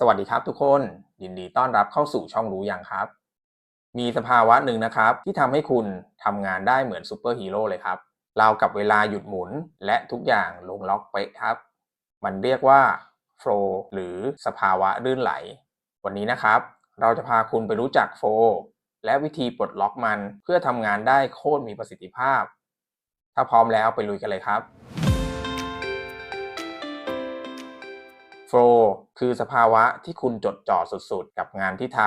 สวัสดีครับทุกคนยินดีต้อนรับเข้าสู่ช่องรู้ยังครับ มีสภาวะหนึ่งนะครับ ที่ทำให้คุณทำงานได้เหมือนซูเปอร์ฮีโร่เลยครับราวกับเวลาหยุดหมุน และทุกอย่างลงล็อกเป๊ะครับ มันเรียกว่าโฟลหรือสภาวะลื่นไหล วันนี้นะครับ เราจะพาคุณไปรู้จักโฟลและวิธีปลดล็อกมันเพื่อทำงานได้โคตรมีประสิทธิภาพ ถ้าพร้อมแล้วไปลุยกันเลยครับ โฟลคือสภาวะที่คุณจดจ่อสุดๆ กับงานที่ท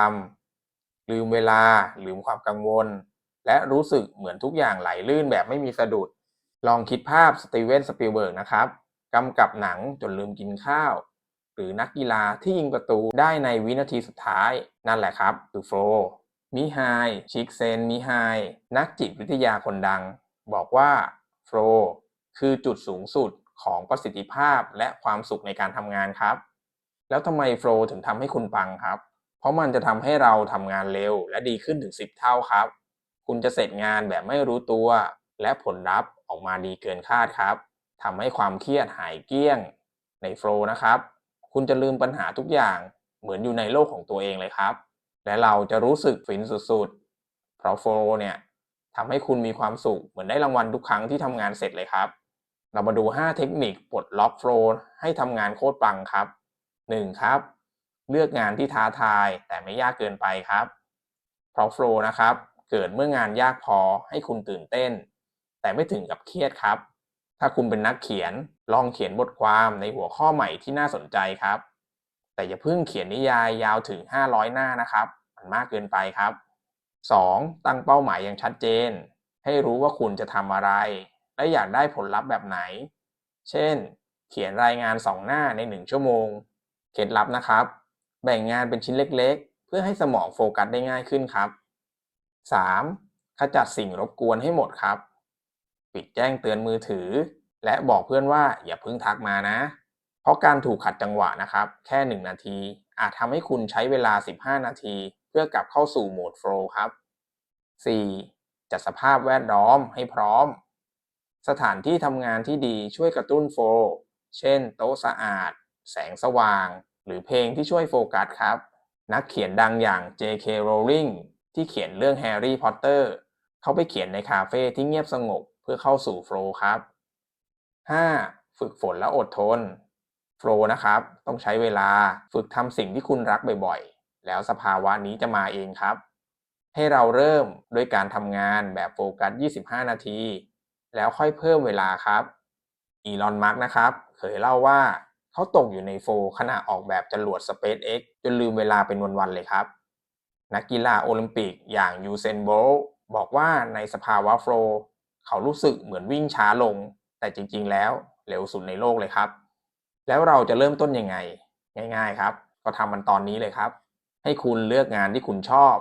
ำลืมเวลาลืมความกังวล และรู้สึกเหมือนทุกอย่างไหลลื่นแบบไม่มีสะดุด ลองคิดภาพสตีเวนสปิลเบิร์กนะครับกำกับหนังจนลืมกินข้าว หรือนักกีฬาที่ยิงประตูได้ในวินาทีสุดท้าย นั่นแหละครับคือโฟลมิไฮชิกเซนมิไฮนักจิตวิทยาคนดัง บอกว่าโฟลคือจุดสูงสุด ของประสิทธิภาพและความสุขในการทำงานครับ แล้วทำไมโฟล์ถึงทำให้คุณปังครับ เพราะมันจะทำให้เราทำงานเร็วและดีขึ้นถึง 10 เท่าครับ คุณจะเสร็จงานแบบไม่รู้ตัว และผลลัพธ์ออกมาดีเกินคาดครับทำให้ความเครียดหายเกลี้ยงในโฟล์นะครับ คุณจะลืมปัญหาทุกอย่างเหมือนอยู่ในโลกของตัวเองเลยครับ และเราจะรู้สึกฟินสุดๆ เพราะโฟล์เนี่ยทำให้คุณมีความสุขเหมือนได้รางวัลทุกครั้งที่ทำงานเสร็จเลยครับ เรามาดู 5 เทคนิคปลดล็อกโฟล์ให้ทำงานโคตรปังครับ 1. ครับ เลือกงานที่ท้าทายแต่ไม่ยากเกินไปครับ เพราะโฟล์นะครับ เกิดเมื่องานยากพอให้คุณตื่นเต้น แต่ไม่ถึงกับเครียดครับ ถ้าคุณเป็นนักเขียนลองเขียนบทความในหัวข้อใหม่ที่น่าสนใจครับ แต่อย่าเพิ่งเขียนนิยายยาวถึง 500 หน้านะครับ มันมากเกินไปครับ 2. ตั้งเป้าหมายอย่างชัดเจน ให้รู้ว่าคุณจะทำอะไร และอยากได้ผลลัพธ์แบบไหน เช่น เขียนรายงาน 2 หน้าใน 1 ชั่วโมง เคล็ดลับนะครับ แบ่งงานเป็นชิ้นเล็กๆ เพื่อให้สมองโฟกัสได้ง่ายขึ้นครับ 3. ขจัดสิ่งรบกวนให้หมดครับ ปิดแจ้งเตือนมือถือ และบอกเพื่อนว่าอย่าเพิ่งทักมานะ เพราะการถูกขัดจังหวะนะครับ แค่ 1 นาที อาจทำให้คุณใช้เวลา 15 นาที เพื่อกลับเข้าสู่โหมดโฟล์ครับ 4. จัดสภาพแวดล้อมให้พร้อม สถานที่ทำงานที่ดีช่วยกระตุ้นโฟลเช่น โต๊ะสะอาด แสงสว่าง หรือเพลงที่ช่วยโฟกัสครับ นักเขียนดังอย่าง J.K. Rowling ที่เขียนเรื่องแฮร์รี่พอตเตอร์เขาไปเขียนในคาเฟ่ที่เงียบสงบเพื่อเข้าสู่โฟล์ครับ 5. ฝึกฝนและอดทน โฟล์นะครับ ต้องใช้เวลาฝึกทำสิ่งที่คุณรักบ่อยๆ แล้วสภาวะนี้จะมาเองครับ ให้เราเริ่มด้วยการทำงานแบบโฟกัส 25 นาที แล้วค่อยเพิ่มเวลาครับอีลอนมัสนะครับเคยเล่าว่าเขาตกอยู่ในโฟลขณะออกแบบจรวด SpaceX จนลืมเวลาเป็นวันๆเลยครับ นักกีฬาโอลิมปิกอย่างยูเซนโบลบอกว่าในสภาวะโฟลเขารู้สึกเหมือนวิ่งช้าลง แต่จริง ๆ แล้วเร็วสุดในโลกเลยครับ แล้วเราจะเริ่มต้นยังไง ง่าย ๆ ครับ ก็ทำมันตอนนี้เลยครับ ให้คุณเลือกงานที่คุณชอบ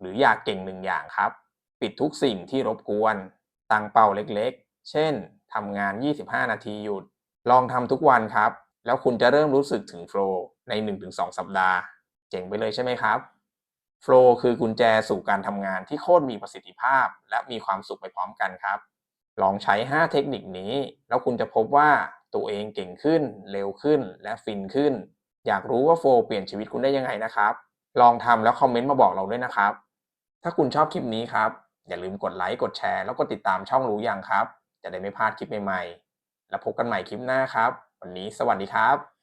หรืออยากเก่งหนึ่งอย่างครับ ปิดทุกสิ่งที่รบกวน ตั้งเป้าเล็กๆ เช่นทำงาน 25 นาทีหยุด ลองทำทุกวันครับ แล้วคุณจะเริ่มรู้สึกถึงโฟล์ใน 1-2 สัปดาห์ เจ๋งไปเลยใช่ไหมครับโฟล์คือกุญแจสู่การทำงานที่โคตรมีประสิทธิภาพ และมีความสุขไปพร้อมกันครับ ลองใช้ 5 เทคนิคนี้ แล้วคุณจะพบว่าตัวเองเก่งขึ้น เร็วขึ้น และฟินขึ้น อยากรู้ว่าโฟลเปลี่ยนชีวิตคุณได้ยังไงนะครับ ลองทำแล้วคอมเมนต์มาบอกเราด้วยนะครับ ถ้าคุณชอบคลิปนี้ครับ อย่าลืมกดไลค์กดแชร์แล้วก็ติดตามช่องรู้ยังครับ จะได้ไม่พลาดคลิปใหม่ๆ แล้วพบกันใหม่คลิปหน้าครับ วันนี้สวัสดีครับ